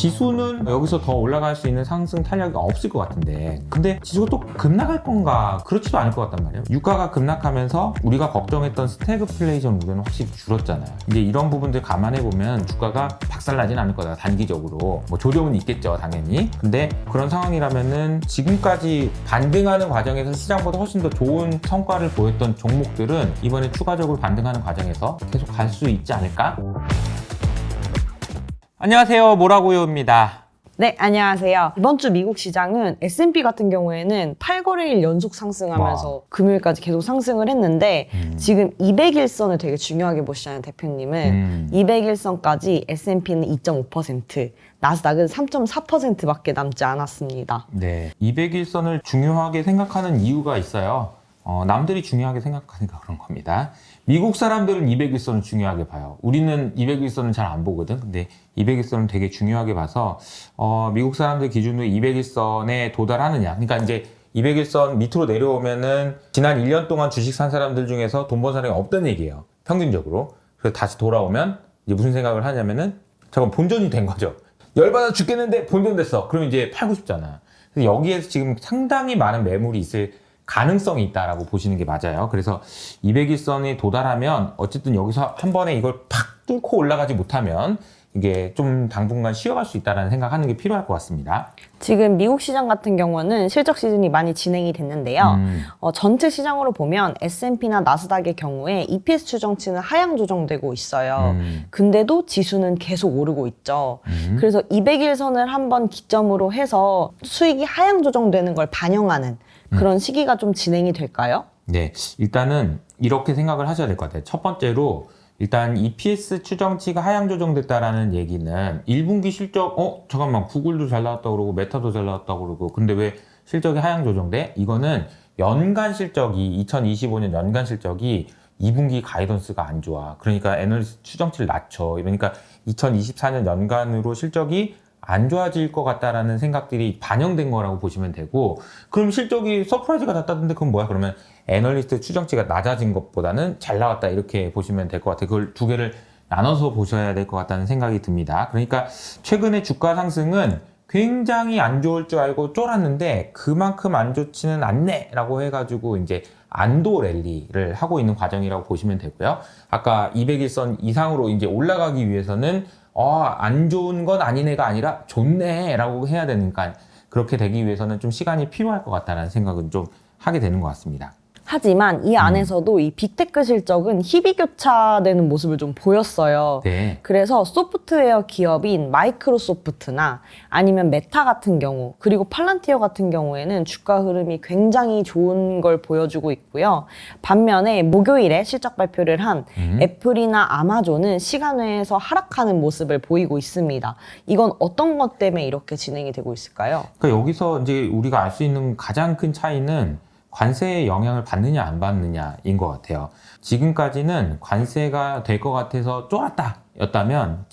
지수는 여기서 더 올라갈 수 있는 상승 탄력이 없을 것 같은데 근데 지수가 또 급락할 건가? 그렇지도 않을 것 같단 말이에요. 유가가 급락하면서 우리가 걱정했던 스태그플레이션 우려는 확실히 줄었잖아요. 이제 이런 부분들 감안해 보면 주가가 박살나진 않을 거다 단기적으로. 뭐 조정은 있겠죠 당연히. 근데 그런 상황이라면은 지금까지 반등하는 과정에서 시장보다 훨씬 더 좋은 성과를 보였던 종목들은 이번에 추가적으로 반등하는 과정에서 계속 갈 수 있지 않을까? 안녕하세요 모라고요입니다 네, 안녕하세요. 이번 주 미국 시장은 S&P 같은 경우에는 8거래일 연속 상승하면서 금요일까지 계속 상승을 했는데 음. 지금 200일선을 되게 중요하게 보시잖아요, 대표님은. 음. 200일선까지 S&P는 2.5%, 나스닥은 3.4%밖에 남지 않았습니다. 네, 200일선을 중요하게 생각하는 이유가 있어요. 어, 남들이 중요하게 생각하니까 그런 겁니다. 미국 사람들은 200일선을 중요하게 봐요. 우리는 200일선은 잘안 보거든. 근데 200일선은 되게 중요하게 봐서 어, 미국 사람들 기준으로 200일선에 도달하느냐. 그러니까 이제 200일선 밑으로 내려오면은 지난 1년 동안 주식 산 사람들 중에서 돈 번 사람이 없던 얘기예요. 평균적으로. 그래서 다시 돌아오면 이제 무슨 생각을 하냐면은 잠깐 본전이 된 거죠. 열받아 죽겠는데 본전 됐어. 그럼 이제 팔고 싶잖아. 그래서 여기에서 지금 상당히 많은 매물이 있을 가능성이 있다라고 보시는 게 맞아요. 그래서 200일선에 도달하면 어쨌든 여기서 한 번에 이걸 팍 뚫고 올라가지 못하면 이게 좀 당분간 쉬어갈 수 있다라는 생각하는 게 필요할 것 같습니다. 지금 미국 시장 같은 경우는 실적 시즌이 많이 진행이 됐는데요. 음. 어, 전체 시장으로 보면 S&P나 나스닥의 경우에 EPS 추정치는 하향 조정되고 있어요. 음. 근데도 지수는 계속 오르고 있죠. 음. 그래서 200일선을 한번 기점으로 해서 수익이 하향 조정되는 걸 반영하는 그런 시기가 좀 진행이 될까요? 네, 일단은 이렇게 생각을 하셔야 될 것 같아요. 첫 번째로 일단 EPS 추정치가 하향 조정됐다라는 얘기는 1분기 실적 어 잠깐만 구글도 잘 나왔다 그러고 메타도 잘 나왔다 그러고 근데 왜 실적이 하향 조정돼? 이거는 연간 실적이 2025년 연간 실적이 2분기 가이던스가 안 좋아. 그러니까 애널리스트 추정치를 낮춰. 그러니까 2024년 연간으로 실적이 안 좋아질 것 같다라는 생각들이 반영된 거라고 보시면 되고 그럼 실적이 서프라이즈가 났다던데 그건 뭐야? 그러면 애널리스트 추정치가 낮아진 것보다는 잘 나왔다 이렇게 보시면 될 것 같아요. 그걸 두 개를 나눠서 보셔야 될 것 같다는 생각이 듭니다. 그러니까 최근에 주가 상승은 굉장히 안 좋을 줄 알고 쫄았는데 그만큼 안 좋지는 않네 라고 해가지고 이제 안도 랠리를 하고 있는 과정이라고 보시면 되고요. 아까 200일선 이상으로 이제 올라가기 위해서는 어, 안 좋은 건 아니네가 아니라 좋네라고 해야 되니까 그렇게 되기 위해서는 좀 시간이 필요할 것 같다는 생각은 좀 하게 되는 것 같습니다. 하지만 이 안에서도 이 빅테크 실적은 희비교차되는 모습을 좀 보였어요. 네. 그래서 소프트웨어 기업인 마이크로소프트나 아니면 메타 같은 경우 그리고 팔란티어 같은 경우에는 주가 흐름이 굉장히 좋은 걸 보여주고 있고요. 반면에 목요일에 실적 발표를 한 음. 애플이나 아마존은 시간 외에서 하락하는 모습을 보이고 있습니다. 이건 어떤 것 때문에 이렇게 진행이 되고 있을까요? 그러니까 여기서 이제 우리가 알 수 있는 가장 큰 차이는 관세의 영향을 받느냐 안 받느냐인 것 같아요. 지금까지는 관세가 될 것 같아서 쫄았다 였다면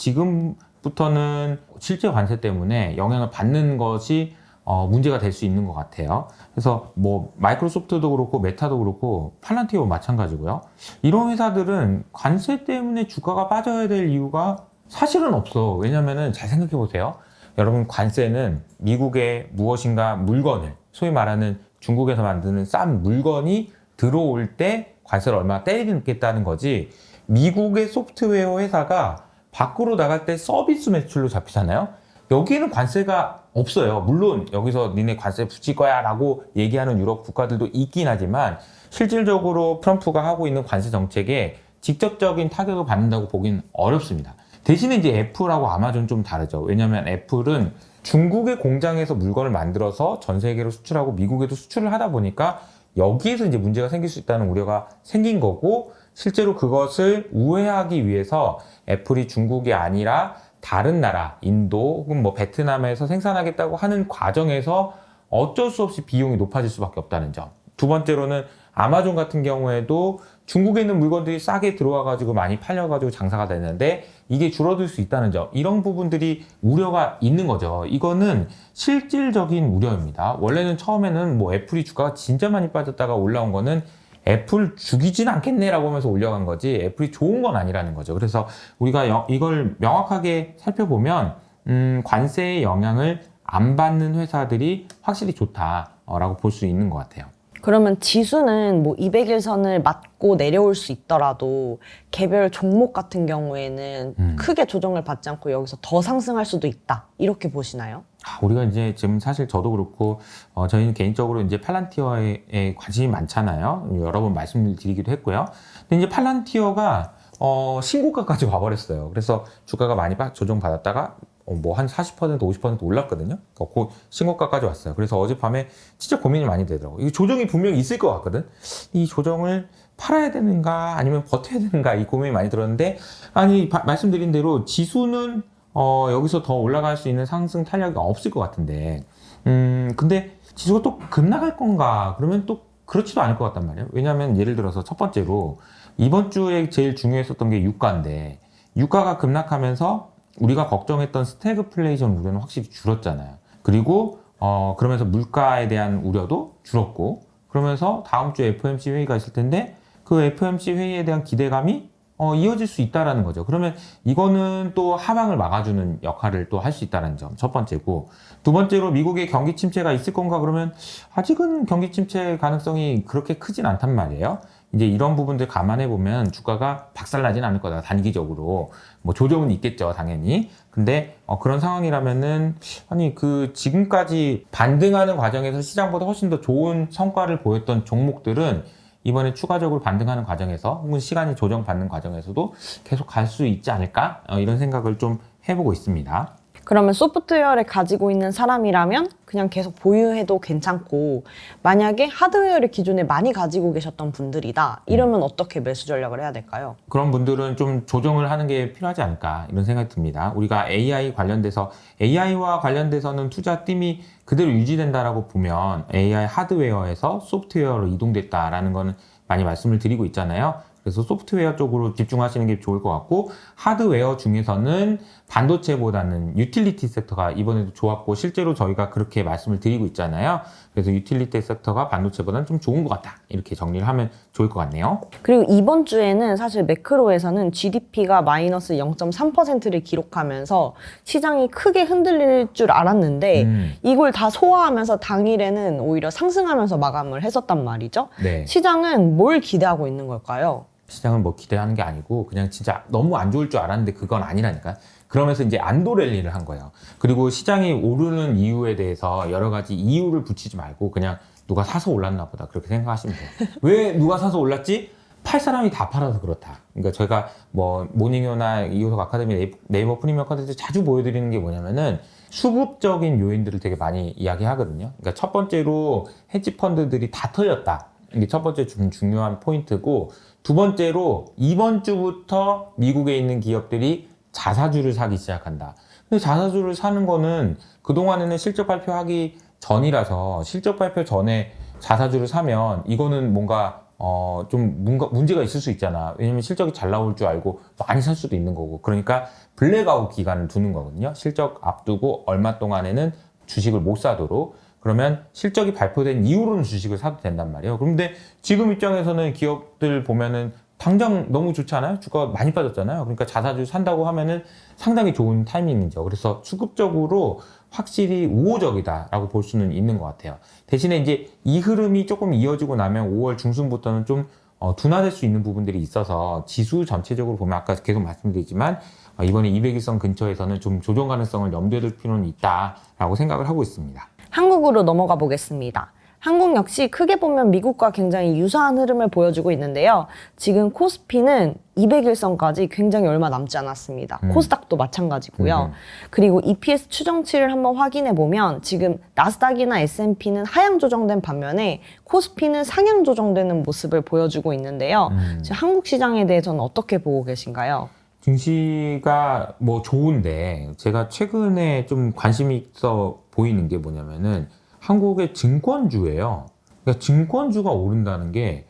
지금부터는 실제 관세 때문에 영향을 받는 것이 어, 문제가 될 수 있는 것 같아요. 그래서 뭐 마이크로소프트도 그렇고 메타도 그렇고 팔란티오 마찬가지고요. 이런 회사들은 관세 때문에 주가가 빠져야 될 이유가 사실은 없어. 왜냐면은 잘 생각해 보세요. 여러분 관세는 미국의 무엇인가 물건을 소위 말하는 중국에서 만드는 싼 물건이 들어올 때 관세를 얼마나 때리겠다는 거지 미국의 소프트웨어 회사가 밖으로 나갈 때 서비스 매출로 잡히잖아요? 여기에는 관세가 없어요. 물론 여기서 니네 관세 붙일 거야 라고 얘기하는 유럽 국가들도 있긴 하지만 실질적으로 트럼프가 하고 있는 관세 정책에 직접적인 타격을 받는다고 보기는 어렵습니다. 대신에 이제 애플하고 아마존 좀 다르죠. 왜냐하면 애플은 중국의 공장에서 물건을 만들어서 전 세계로 수출하고 미국에도 수출을 하다 보니까 여기에서 이제 문제가 생길 수 있다는 우려가 생긴 거고 실제로 그것을 우회하기 위해서 애플이 중국이 아니라 다른 나라, 인도 혹은 뭐 베트남에서 생산하겠다고 하는 과정에서 어쩔 수 없이 비용이 높아질 수밖에 없다는 점. 두 번째로는 아마존 같은 경우에도 중국에 있는 물건들이 싸게 들어와가지고 많이 팔려가지고 장사가 되는데 이게 줄어들 수 있다는 점 이런 부분들이 우려가 있는 거죠. 이거는 실질적인 우려입니다. 원래는 처음에는 뭐 애플이 주가가 진짜 많이 빠졌다가 올라온 거는 애플 죽이진 않겠네라고 하면서 올려간 거지 애플이 좋은 건 아니라는 거죠. 그래서 우리가 여- 이걸 명확하게 살펴보면 음, 관세의 영향을 안 받는 회사들이 확실히 좋다라고 볼 수 있는 것 같아요. 그러면 지수는 뭐 200일선을 맞고 내려올 수 있더라도 개별 종목 같은 경우에는 음. 크게 조정을 받지 않고 여기서 더 상승할 수도 있다. 이렇게 보시나요? 아, 우리가 이제 지금 사실 저도 그렇고 어, 저희는 개인적으로 이제 팔란티어에 관심이 많잖아요. 여러 번 말씀을 드리기도 했고요. 근데 이제 팔란티어가 어, 신고가까지 와버렸어요. 그래서 주가가 많이 빠- 조정받았다가 어, 뭐 한 40% 50% 올랐거든요. 그 신고가까지 왔어요. 그래서 어젯밤에 진짜 고민이 많이 되더라고요. 이 조정이 분명히 있을 것 같거든. 이 조정을 팔아야 되는가 아니면 버텨야 되는가 이 고민이 많이 들었는데 아니 바- 말씀드린 대로 지수는 어, 여기서 더 올라갈 수 있는 상승 탄력이 없을 것 같은데 음 근데 지수가 또 급락할 건가 그러면 또 그렇지도 않을 것 같단 말이에요. 왜냐하면 예를 들어서 첫 번째로 이번 주에 제일 중요했었던 게 유가인데 유가가 급락하면서 우리가 걱정했던 스태그플레이션 우려는 확실히 줄었잖아요. 그리고 어 그러면서 물가에 대한 우려도 줄었고 그러면서 다음 주에 FOMC 회의가 있을 텐데 그 FOMC 회의에 대한 기대감이 어, 이어질 수 있다라는 거죠. 그러면 이거는 또 하방을 막아주는 역할을 또 할 수 있다는 점 첫 번째고 두 번째로 미국의 경기 침체가 있을 건가 그러면 아직은 경기 침체 가능성이 그렇게 크진 않단 말이에요. 이제 이런 부분들 감안해 보면 주가가 박살나진 않을 거다 단기적으로 뭐 조정은 있겠죠 당연히 근데 어, 그런 상황이라면은 아니 그 지금까지 반등하는 과정에서 시장보다 훨씬 더 좋은 성과를 보였던 종목들은 이번에 추가적으로 반등하는 과정에서 혹은 시간이 조정받는 과정에서도 계속 갈 수 있지 않을까 어, 이런 생각을 좀 해보고 있습니다. 그러면 소프트웨어를 가지고 있는 사람이라면 그냥 계속 보유해도 괜찮고 만약에 하드웨어를 기존에 많이 가지고 계셨던 분들이다 이러면 어떻게 매수 전략을 해야 될까요? 그런 분들은 좀 조정을 하는 게 필요하지 않을까 이런 생각이 듭니다. 우리가 AI 관련돼서 AI와 관련돼서는 투자 띠이 그대로 유지된다라고 보면 AI 하드웨어에서 소프트웨어로 이동됐다라는 거는 많이 말씀을 드리고 있잖아요. 그래서 소프트웨어 쪽으로 집중하시는 게 좋을 것 같고 하드웨어 중에서는 반도체보다는 유틸리티 섹터가 이번에도 좋았고 실제로 저희가 그렇게 말씀을 드리고 있잖아요. 그래서 유틸리티 섹터가 반도체보다는 좀 좋은 것 같다. 이렇게 정리를 하면 좋을 것 같네요. 그리고 이번 주에는 사실 매크로에서는 GDP가 마이너스 0.3%를 기록하면서 시장이 크게 흔들릴 줄 알았는데 음, 이걸 다 소화하면서 당일에는 오히려 상승하면서 마감을 했었단 말이죠. 네. 시장은 뭘 기대하고 있는 걸까요? 시장은 뭐 기대하는 게 아니고 그냥 진짜 너무 안 좋을 줄 알았는데 그건 아니라니까. 그러면서 이제 안도 랠리를 한 거예요. 그리고 시장이 오르는 이유에 대해서 여러 가지 이유를 붙이지 말고 그냥 누가 사서 올랐나 보다 그렇게 생각하시면 돼요. 왜 누가 사서 올랐지? 팔 사람이 다 팔아서 그렇다. 그러니까 저희가 뭐 모닝요나 이호석 아카데미 네이버, 네이버 프리미엄 컨텐츠 자주 보여드리는 게 뭐냐면은 수급적인 요인들을 되게 많이 이야기하거든요. 그러니까 첫 번째로 헤지 펀드들이 다 털렸다. 이게 첫 번째 좀 중요한 포인트고 두 번째로 이번 주부터 미국에 있는 기업들이 자사주를 사기 시작한다. 근데 자사주를 사는 거는 그동안에는 실적 발표하기 전이라서 실적 발표 전에 자사주를 사면 이거는 뭔가 어, 좀 뭔가 문제가 있을 수 있잖아. 왜냐면 실적이 잘 나올 줄 알고 많이 살 수도 있는 거고. 그러니까 블랙아웃 기간을 두는 거거든요. 실적 앞두고 얼마 동안에는 주식을 못 사도록. 그러면 실적이 발표된 이후로는 주식을 사도 된단 말이에요. 그런데 지금 입장에서는 기업들 보면은 당장 너무 좋지 않아요? 주가가 많이 빠졌잖아요. 그러니까 자사주 산다고 하면은 상당히 좋은 타이밍이죠. 그래서 수급적으로 확실히 우호적이다라고 볼 수는 있는 것 같아요. 대신에 이제 이 흐름이 조금 이어지고 나면 5월 중순부터는 좀 어, 둔화될 수 있는 부분들이 있어서 지수 전체적으로 보면 아까 계속 말씀드리지만 어, 이번에 200일선 근처에서는 좀 조정 가능성을 염두에 둘 필요는 있다라고 생각을 하고 있습니다. 한국으로 넘어가 보겠습니다. 한국 역시 크게 보면 미국과 굉장히 유사한 흐름을 보여주고 있는데요. 지금 코스피는 200일선까지 굉장히 얼마 남지 않았습니다. 음. 코스닥도 마찬가지고요. 음. 그리고 EPS 추정치를 한번 확인해 보면 지금 나스닥이나 S&P는 하향 조정된 반면에 코스피는 상향 조정되는 모습을 보여주고 있는데요. 음. 지금 한국 시장에 대해서는 어떻게 보고 계신가요? 증시가 뭐 좋은데 제가 최근에 좀 관심이 있어 보이는 게 뭐냐면은 한국의 증권주예요. 그러니까 증권주가 오른다는 게,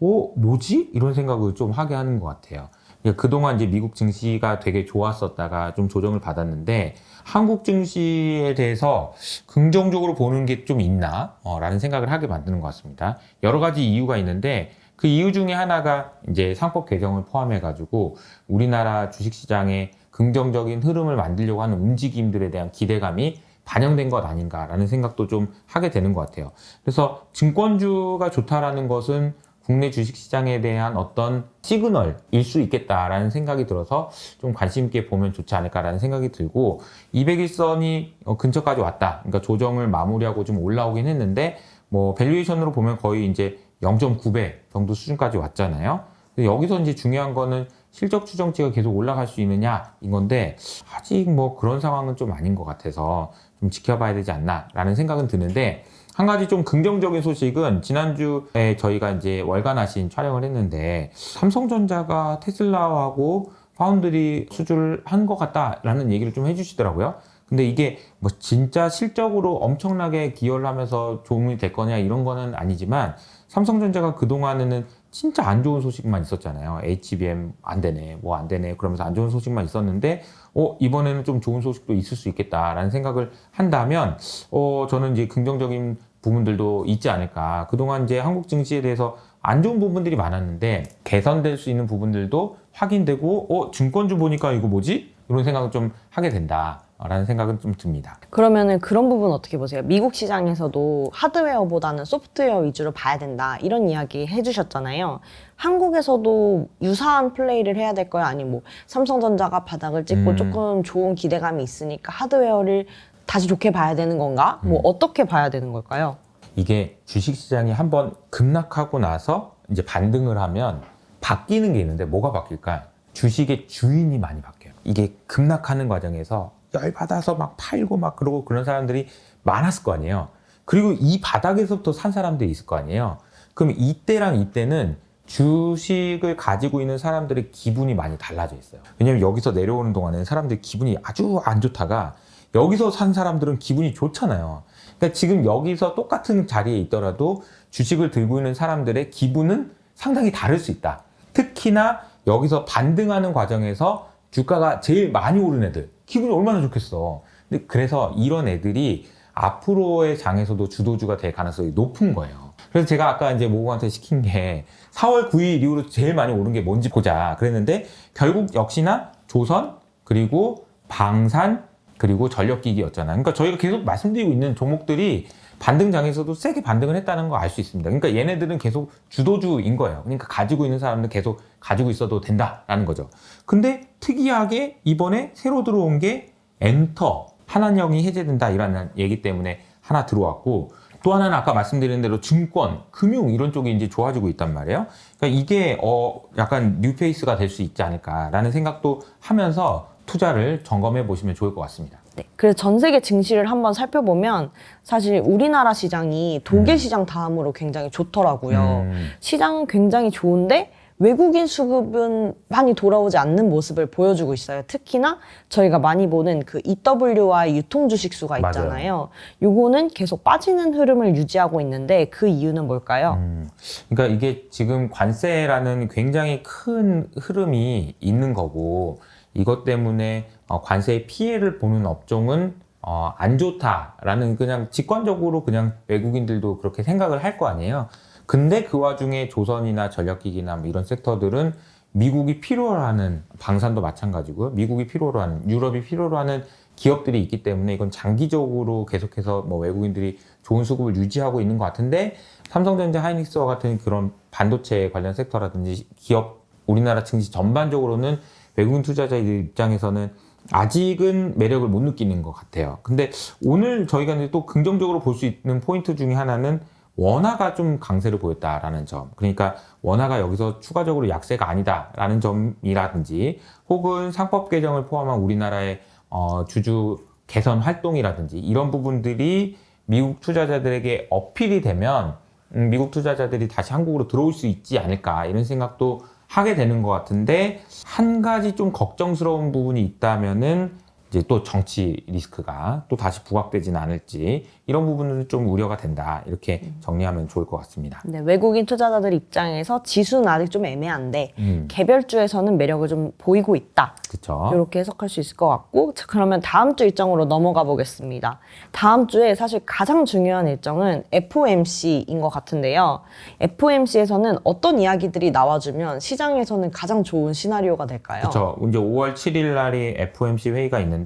어, 뭐지? 이런 생각을 좀 하게 하는 것 같아요. 그러니까 그동안 이제 미국 증시가 되게 좋았었다가 좀 조정을 받았는데, 한국 증시에 대해서 긍정적으로 보는 게 좀 있나? 어, 라는 생각을 하게 만드는 것 같습니다. 여러 가지 이유가 있는데, 그 이유 중에 하나가 이제 상법 개정을 포함해가지고 우리나라 주식시장에 긍정적인 흐름을 만들려고 하는 움직임들에 대한 기대감이 반영된 것 아닌가라는 생각도 좀 하게 되는 것 같아요. 그래서 증권주가 좋다라는 것은 국내 주식시장에 대한 어떤 시그널일 수 있겠다라는 생각이 들어서 좀 관심 있게 보면 좋지 않을까라는 생각이 들고 201선이 근처까지 왔다. 그러니까 조정을 마무리하고 좀 올라오긴 했는데 뭐 밸류에이션으로 보면 거의 이제 0.9배 정도 수준까지 왔잖아요. 여기서 이제 중요한 거는 실적 추정치가 계속 올라갈 수 있느냐인 건데 아직 뭐 그런 상황은 좀 아닌 것 같아서 좀 지켜봐야 되지 않나라는 생각은 드는데 한 가지 좀 긍정적인 소식은 지난주에 저희가 이제 월간 하신 촬영을 했는데 삼성전자가 테슬라하고 파운드리 수주를 한 것 같다라는 얘기를 좀 해주시더라고요. 근데 이게 뭐 진짜 실적으로 엄청나게 기여를 하면서 도움이 될 거냐 이런 거는 아니지만 삼성전자가 그동안에는 진짜 안 좋은 소식만 있었잖아요. HBM 안 되네, 뭐 안 되네, 그러면서 안 좋은 소식만 있었는데, 어, 이번에는 좀 좋은 소식도 있을 수 있겠다라는 생각을 한다면, 어, 저는 이제 긍정적인 부분들도 있지 않을까. 그동안 이제 한국 증시에 대해서 안 좋은 부분들이 많았는데, 개선될 수 있는 부분들도 확인되고, 어, 증권주 보니까 이거 뭐지? 이런 생각을 좀 하게 된다. 라는 생각은 좀 듭니다. 그러면은 그런 부분 어떻게 보세요? 미국 시장에서도 하드웨어보다는 소프트웨어 위주로 봐야 된다 이런 이야기 해주셨잖아요. 한국에서도 유사한 플레이를 해야 될 거야 아니 뭐 삼성전자가 바닥을 찍고 음. 조금 좋은 기대감이 있으니까 하드웨어를 다시 좋게 봐야 되는 건가? 뭐 음. 어떻게 봐야 되는 걸까요? 이게 주식시장이 한번 급락하고 나서 이제 반등을 하면 바뀌는 게 있는데 뭐가 바뀔까? 주식의 주인이 많이 바뀌어요. 이게 급락하는 과정에서 열받아서 막 팔고 막 그러고 그런 사람들이 많았을 거 아니에요. 그리고 이 바닥에서부터 산 사람들이 있을 거 아니에요. 그럼 이때랑 이때는 주식을 가지고 있는 사람들의 기분이 많이 달라져 있어요. 왜냐면 여기서 내려오는 동안에는 사람들이 기분이 아주 안 좋다가 여기서 산 사람들은 기분이 좋잖아요. 그러니까 지금 여기서 똑같은 자리에 있더라도 주식을 들고 있는 사람들의 기분은 상당히 다를 수 있다. 특히나 여기서 반등하는 과정에서 주가가 제일 많이 오른 애들 기분이 얼마나 좋겠어. 근데 그래서 이런 애들이 앞으로의 장에서도 주도주가 될 가능성이 높은 거예요. 그래서 제가 아까 이제 모국한테 시킨 게 4월 9일 이후로 제일 많이 오른 게 뭔지 보자 그랬는데 결국 역시나 조선 그리고 방산 그리고 전력기기였잖아요. 그러니까 저희가 계속 말씀드리고 있는 종목들이 반등장에서도 세게 반등을 했다는 거 알 수 있습니다. 그러니까 얘네들은 계속 주도주인 거예요. 그러니까 가지고 있는 사람들 계속 가지고 있어도 된다라는 거죠. 근데 특이하게 이번에 새로 들어온 게 엔터 한한령이 해제된다 이라는 얘기 때문에 하나 들어왔고 또 하나는 아까 말씀드린 대로 증권, 금융 이런 쪽이 이제 좋아지고 있단 말이에요. 그러니까 이게 어 약간 뉴페이스가 될 수 있지 않을까라는 생각도 하면서 투자를 점검해 보시면 좋을 것 같습니다. 네. 그래서 전 세계 증시를 한번 살펴보면 사실 우리나라 시장이 독일 음. 시장 다음으로 굉장히 좋더라고요. 음. 시장은 굉장히 좋은데 외국인 수급은 많이 돌아오지 않는 모습을 보여주고 있어요. 특히나 저희가 많이 보는 그 EW와 유통 주식수가 맞아요. 있잖아요. 요거는 계속 빠지는 흐름을 유지하고 있는데 그 이유는 뭘까요? 음, 그러니까 이게 지금 관세라는 굉장히 큰 흐름이 있는 거고 이것 때문에 어, 관세의 피해를 보는 업종은 어, 안 좋다라는 그냥 직관적으로 그냥 외국인들도 그렇게 생각을 할 거 아니에요. 근데 그 와중에 조선이나 전력기기나 뭐 이런 섹터들은 미국이 필요로 하는 방산도 마찬가지고요. 미국이 필요로 하는 유럽이 필요로 하는 기업들이 있기 때문에 이건 장기적으로 계속해서 뭐 외국인들이 좋은 수급을 유지하고 있는 것 같은데 삼성전자, 하이닉스와 같은 그런 반도체 관련 섹터라든지 기업 우리나라 증시 전반적으로는 외국인 투자자들 입장에서는 아직은 매력을 못 느끼는 것 같아요. 근데 오늘 저희가 이제 또 긍정적으로 볼 수 있는 포인트 중에 하나는 원화가 좀 강세를 보였다라는 점. 그러니까 원화가 여기서 추가적으로 약세가 아니다라는 점이라든지 혹은 상법 개정을 포함한 우리나라의 어, 주주 개선 활동이라든지 이런 부분들이 미국 투자자들에게 어필이 되면 음, 미국 투자자들이 다시 한국으로 들어올 수 있지 않을까 이런 생각도 하게 되는 것 같은데 한 가지 좀 걱정스러운 부분이 있다면은 이제 또 정치 리스크가 또 다시 부각되지는 않을지 이런 부분은 좀 우려가 된다 이렇게 정리하면 좋을 것 같습니다. 네, 외국인 투자자들 입장에서 지수는 아직 좀 애매한데 음, 개별주에서는 매력을 좀 보이고 있다. 그렇죠. 이렇게 해석할 수 있을 것 같고 자, 그러면 다음 주 일정으로 넘어가 보겠습니다. 다음 주에 사실 가장 중요한 일정은 FOMC인 것 같은데요. FOMC에서는 어떤 이야기들이 나와주면 시장에서는 가장 좋은 시나리오가 될까요? 그렇죠. 이제 5월 7일 날이 FOMC 회의가 있는데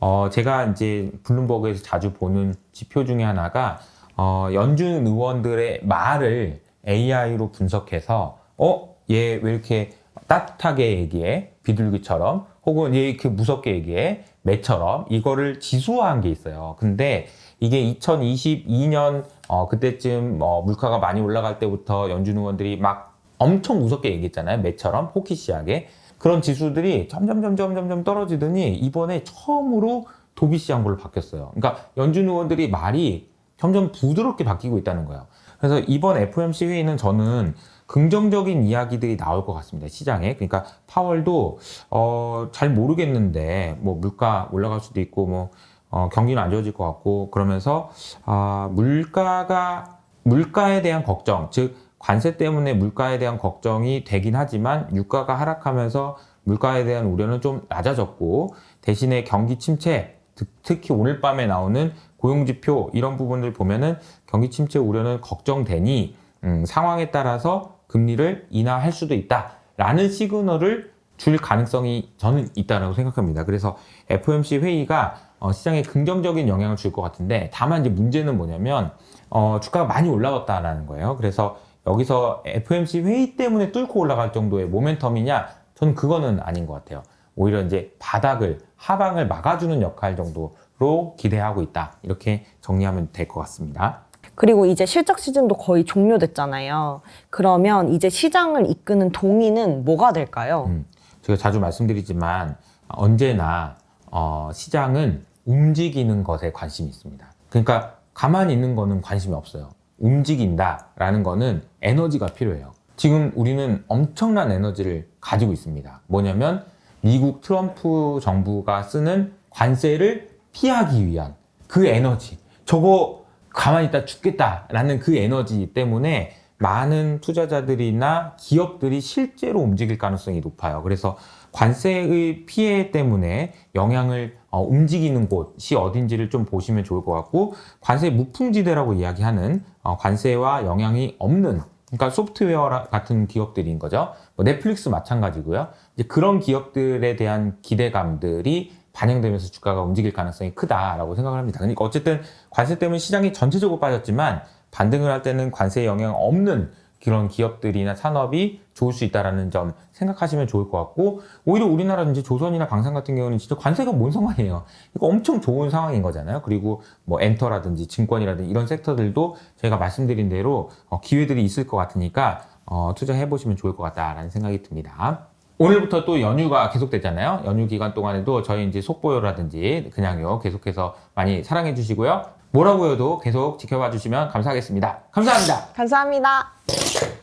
어, 제가 이제 블룸버그에서 자주 보는 지표 중에 하나가 어, 연준 의원들의 말을 AI로 분석해서 어, 얘 왜 이렇게 따뜻하게 얘기해? 비둘기처럼 혹은 얘 이렇게 무섭게 얘기해? 매처럼 이거를 지수화한 게 있어요. 근데 이게 2022년 어, 그때쯤 어, 물가가 많이 올라갈 때부터 연준 의원들이 막 엄청 무섭게 얘기했잖아요. 매처럼 호키시하게. 그런 지수들이 점점 점점 점점 떨어지더니 이번에 처음으로 도비시한 걸로 바뀌었어요. 그러니까 연준 의원들이 말이 점점 부드럽게 바뀌고 있다는 거예요. 그래서 이번 FOMC 회의는 저는 긍정적인 이야기들이 나올 것 같습니다. 시장에. 그러니까 파월도 어, 잘 모르겠는데 뭐 물가 올라갈 수도 있고 뭐 어, 경기는 안 좋아질 것 같고 그러면서 아, 물가가 물가에 대한 걱정, 즉 관세 때문에 물가에 대한 걱정이 되긴 하지만 유가가 하락하면서 물가에 대한 우려는 좀 낮아졌고 대신에 경기 침체, 특- 특히 오늘 밤에 나오는 고용지표 이런 부분들 보면은 경기 침체 우려는 걱정되니 음, 상황에 따라서 금리를 인하할 수도 있다라는 시그널을 줄 가능성이 저는 있다라고 생각합니다. 그래서 FOMC 회의가 어, 시장에 긍정적인 영향을 줄 것 같은데 다만 이제 문제는 뭐냐면 어, 주가가 많이 올라갔다라는 거예요. 그래서 여기서 FOMC 회의 때문에 뚫고 올라갈 정도의 모멘텀이냐? 저는 그거는 아닌 것 같아요. 오히려 이제 바닥을 하방을 막아주는 역할 정도로 기대하고 있다. 이렇게 정리하면 될 것 같습니다. 그리고 이제 실적 시즌도 거의 종료됐잖아요. 그러면 이제 시장을 이끄는 동의는 뭐가 될까요? 음, 제가 자주 말씀드리지만 언제나 어, 시장은 움직이는 것에 관심이 있습니다. 그러니까 가만히 있는 거는 관심이 없어요. 움직인다라는 거는 에너지가 필요해요. 지금 우리는 엄청난 에너지를 가지고 있습니다. 뭐냐면 미국 트럼프 정부가 쓰는 관세를 피하기 위한 그 에너지. 저거 가만히 있다 죽겠다라는 그 에너지 때문에 많은 투자자들이나 기업들이 실제로 움직일 가능성이 높아요. 그래서 관세의 피해 때문에 영향을 어, 움직이는 곳이 어딘지를 좀 보시면 좋을 것 같고 관세 무풍지대라고 이야기하는 어, 관세와 영향이 없는 그러니까 소프트웨어 같은 기업들인 거죠. 뭐 넷플릭스 마찬가지고요. 이제 그런 기업들에 대한 기대감들이 반영되면서 주가가 움직일 가능성이 크다라고 생각을 합니다. 그러니까 어쨌든 관세 때문에 시장이 전체적으로 빠졌지만 반등을 할 때는 관세 영향 없는 그런 기업들이나 산업이 좋을 수 있다라는 점 생각하시면 좋을 것 같고 오히려 우리나라 이제 조선이나 방산 같은 경우는 진짜 관세가 뭔 상관이에요. 이거 엄청 좋은 상황인 거잖아요. 그리고 뭐 엔터라든지 증권이라든지 이런 섹터들도 저희가 말씀드린 대로 어, 기회들이 있을 것 같으니까 어, 투자해 보시면 좋을 것 같다라는 생각이 듭니다. 오늘부터 또 연휴가 계속되잖아요. 연휴 기간 동안에도 저희 이제 속보요라든지 그냥요 계속해서 많이 사랑해 주시고요. 뭐라고 해도 계속 지켜봐 주시면 감사하겠습니다. 감사합니다. 감사합니다.